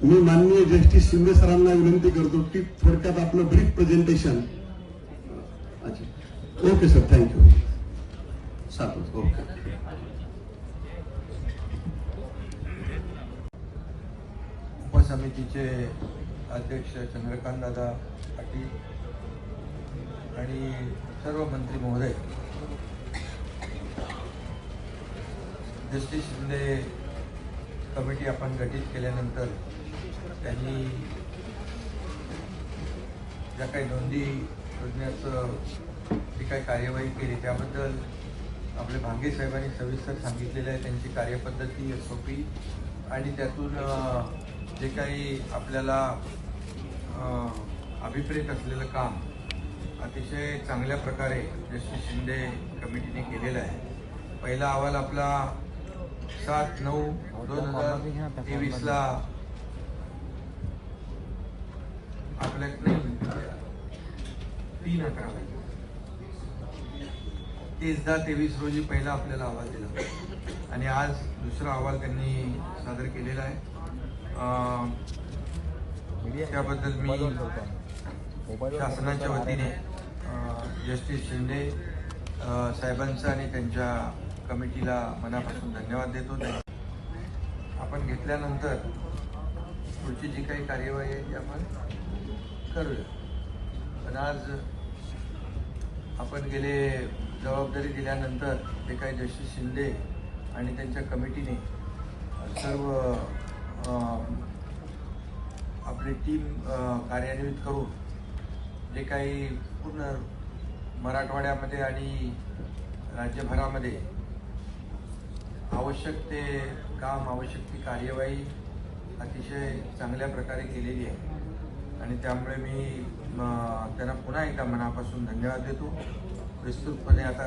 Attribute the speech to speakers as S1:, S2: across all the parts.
S1: मी माननीय जस्टिस शिंदे सरांना विनंती करतो की थोडक्यात आपलं ब्रीफ प्रेझेंटेशन अच्छा. ओके सर थँक्यू सात ओके
S2: समितीचे अध्यक्ष चंद्रकांत दादा पाटील आणि सर्व मंत्री महोदय. जस्टिस शिंदे कमिटी आपण गठीत केल्यानंतर त्यांनी ज्या काही नोंदी शोधण्याचं जी काही कार्यवाही केली त्याबद्दल आपले भांगे साहेबांनी सविस्तर सांगितलेलं आहे. त्यांची कार्यपद्धती एस आणि त्यातून जे काही आपल्याला अभिप्रेत असलेलं काम अतिशय चांगल्या प्रकारे जस्टिस शिंदे कमिटीने केलेलं आहे. पहिला अहवाल आपला सात नऊ दोन हजार तेवीसला आपल्या तीन अकरा तीस दहा तेवीस रोजी पहिला आपल्याला अहवाल दिला. आणि आज दुसरा अहवाल त्यांनी सादर केलेला आहे. त्याबद्दल मी शासनाच्या वतीने जस्टिस शिंदे साहेबांचं आणि त्यांच्या कमिटीला मनापासून धन्यवाद देतो. आपण घेतल्यानंतर पुढची जी काही कार्यवाही आहे ती आपण करूया. पण आज आपण गेले जबाबदारी दिल्यानंतर जे काही जस्टिस शिंदे आणि त्यांच्या कमिटीने सर्व आपली टीम कार्यान्वित करून जे काही पूर्ण मराठवाड्यामध्ये आणि राज्यभरामध्ये आवश्यक ते काम आवश्यक ती कार्यवाही अतिशय चांगल्या प्रकारे केलेली आहे. आणि त्यामुळे मी त्यांना पुन्हा एकदा मनापासून धन्यवाद देतो. विस्तृतपणे आता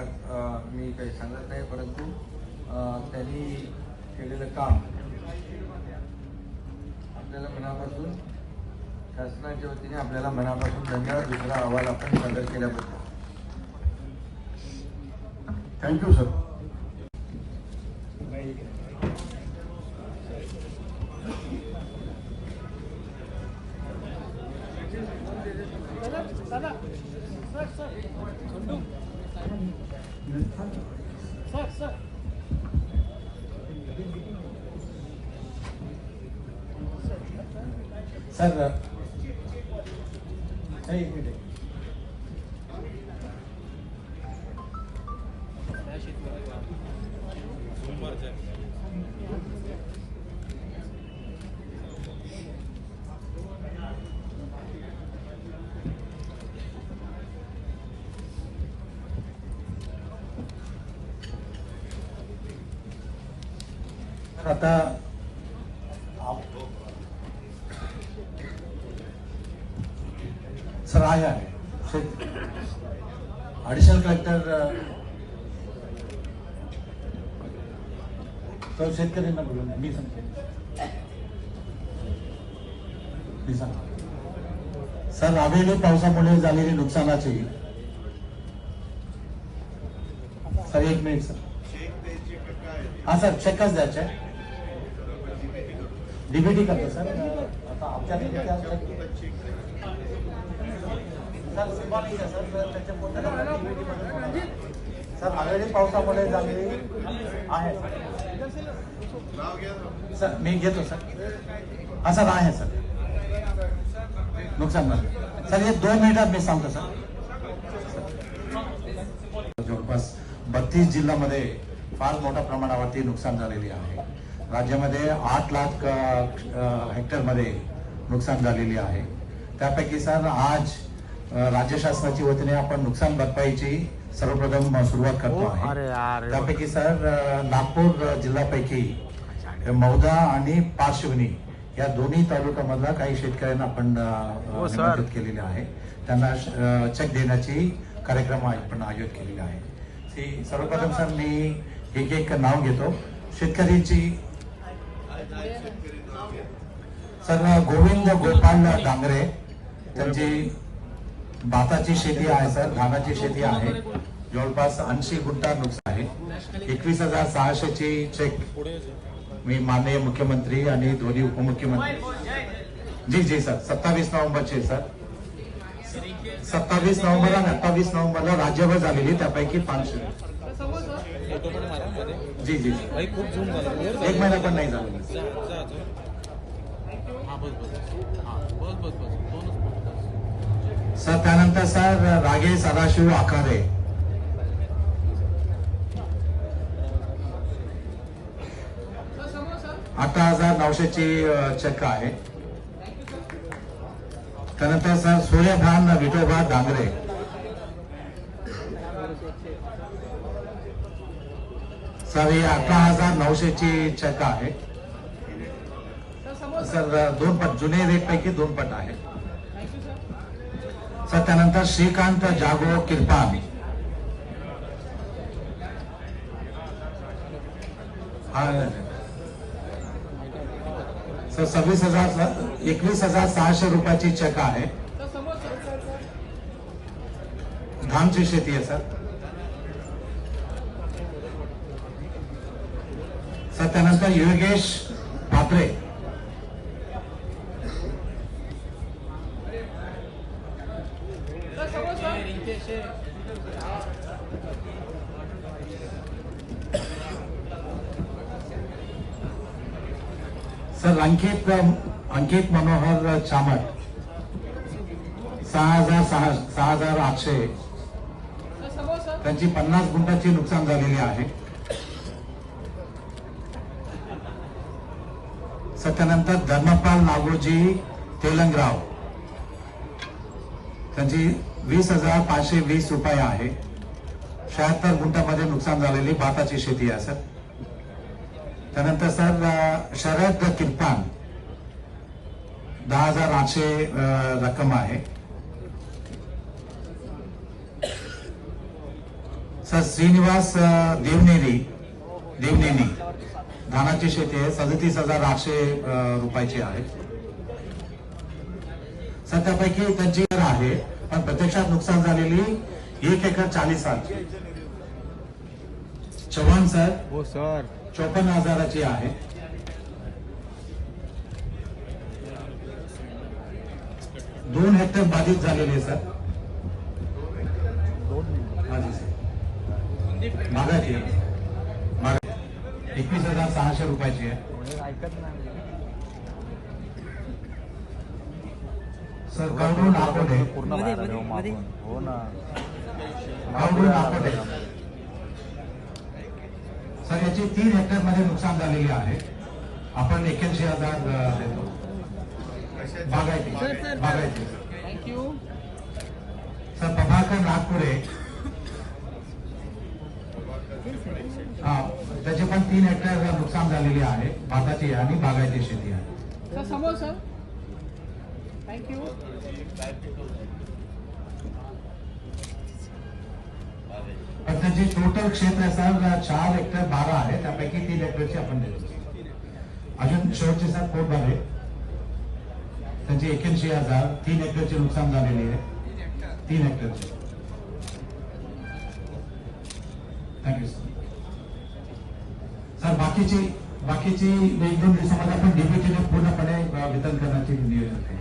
S2: मी काही सांगत नाही परंतु त्यांनी केलेलं काम आपल्याला मनापासून शासनाच्या वतीने आपल्याला मनापासून धन्यवाद. दुसरा अहवाल आपण सादर केल्याबद्दल.
S1: थँक्यू सर
S3: सर एक मिनिट. आता सर आहे आहे शेत ॲडिशनल कलेक्टर तो शेतकऱ्यांना बोलून मी सांगते सर अवेळी पावसामुळे झालेली नुकसानाची सर, एक मिनिट, सर. हा, सर चेकच द्यायचे. डीबीटी करतो, सर. आता सर अवेळी पावसामुळे झालेली आहे. सर. सर मी घेतो सर. हा सर आहे सर. नुकसान झालं. सर हे दोन मिनिटात मी सांगतो सर. जवळपास बत्तीस जिल्ह्यामध्ये फार मोठ्या प्रमाणावरती नुकसान झालेली आहे. राज्यामध्ये आठ लाख हेक्टरमध्ये नुकसान झालेली आहे. त्यापैकी सर आज राज्य शासनाची वतीने आपण नुकसान भरपाईची सर्वप्रथम सुरुवात करतो आहे. त्यापैकी सर नागपूर जिल्ह्यापैकी मौदा आणि पार्श्वनी या दोन्ही तालुक्यामधला काही शेतकऱ्यांना आपण अ, निमंत्रित केलेले आहे. त्यांना चेक देण्याची कार्यक्रम आपण आयोजित केलेला आहे. ती सर्वप्रथम सर मी एक एक नाव घेतो. शेतकऱ्यांची सर गोविंद गोपाल डांगरे त्यांची भाताची शेती आहे सर. धानाची शेती आहे. जवळपास ऐंशी गुंठा नुकसान आहे. एकवीस हजार सहाशेची चेक मी माननीय मुख्यमंत्री आणि दोन्ही उपमुख्यमंत्री. जी जी सर. सत्तावीस नोव्हेंबरचे सर. सत्तावीस नोव्हेंबर आणि अठ्ठावीस नोव्हेंबरला राज्यभर झालेली त्यापैकी पाचशे. जी जी एक महिना पण नाही झालेला सर त्यानंतर सर रागे सदाशिव आकारे अठरा हजार नऊशेची चक्क आहे. त्यानंतर सर सूर्यभान विठोबा डांगरे सर ही अठरा हजार नऊशेची चक्क आहे. सर दोन पट जुने रेट पैकी दोन पट आहे. सर त्यानंतर श्रीकांत जागो किरपाल सर सव्वीस हजार एकवीस हजार सहाशे रुपयाची चेक आहे. धानची शेती आहे सर. सर त्यानंतर योगेश भापरे. सर अंकित अंकित मनोहर चामट. सहा हजार सहा सहा हजार आठशे. त्यांची पन्नास गुंठाची नुकसान झालेली आहे. सर त्यानंतर धर्मपाल नागोजी तेलंगराव. त्यांची वीस हजार पाचशे वीस रुपये आहे. शहात्तर गुंठामध्ये नुकसान झालेली भाताची शेती आहे सर. त्यानंतर सर शरद किरपान. दहा हजार आठशे रक्कम आहे. सर श्रीनिवास देवनेरी देवनेनी धानाची शेती आहे. सदतीस हजार आठशे रुपयाची आहे. सर त्यापैकी त्यांची घर आहे पण प्रत्यक्षात नुकसान झालेली एक एकर चाळीस सालची चव्हाण सर
S4: हो सर.
S3: चोपन्न हजाराची आहे. दोन हेक्टर बाधित झालेले सर. माझी सर. मागाची आहे. मागा- एकवीस हजार सहाशे रुपयाची आहे
S4: ऐकत नाही
S3: सर गौरव नाकोडे
S4: पूर्ण. हो ना.
S3: गौरव नाकोडे सर याची तीन हेक्टरमध्ये नुकसान झालेली आहे. आपण एक्याऐंशी हजार देतो. बागायती. बागायती.
S4: Thank you
S3: sir Prabhakar Nagpure. हा त्याचे पण तीन हेक्टर नुकसान झालेली आहे. भाताची आणि बागायती शेती आहे.
S5: सर समोर सर. थँक्यू
S3: पण त्याचे टोटल क्षेत्र चार हेक्टर बारा आहे त्यापैकी तीन हेक्टरची आपण देतो अजून शेवटचे सर पोट बारे त्यांचे एक्याऐंशी हज़ार, तीन हेक्टरचे नुकसान झालेली आहे तीन हेक्टरचे थँक्यू सर सर बाकीची बाकीची एक दोन दिवसामध्ये आपण डीबीटीने पूर्णपणे वितरण करण्याची नियोजन आहे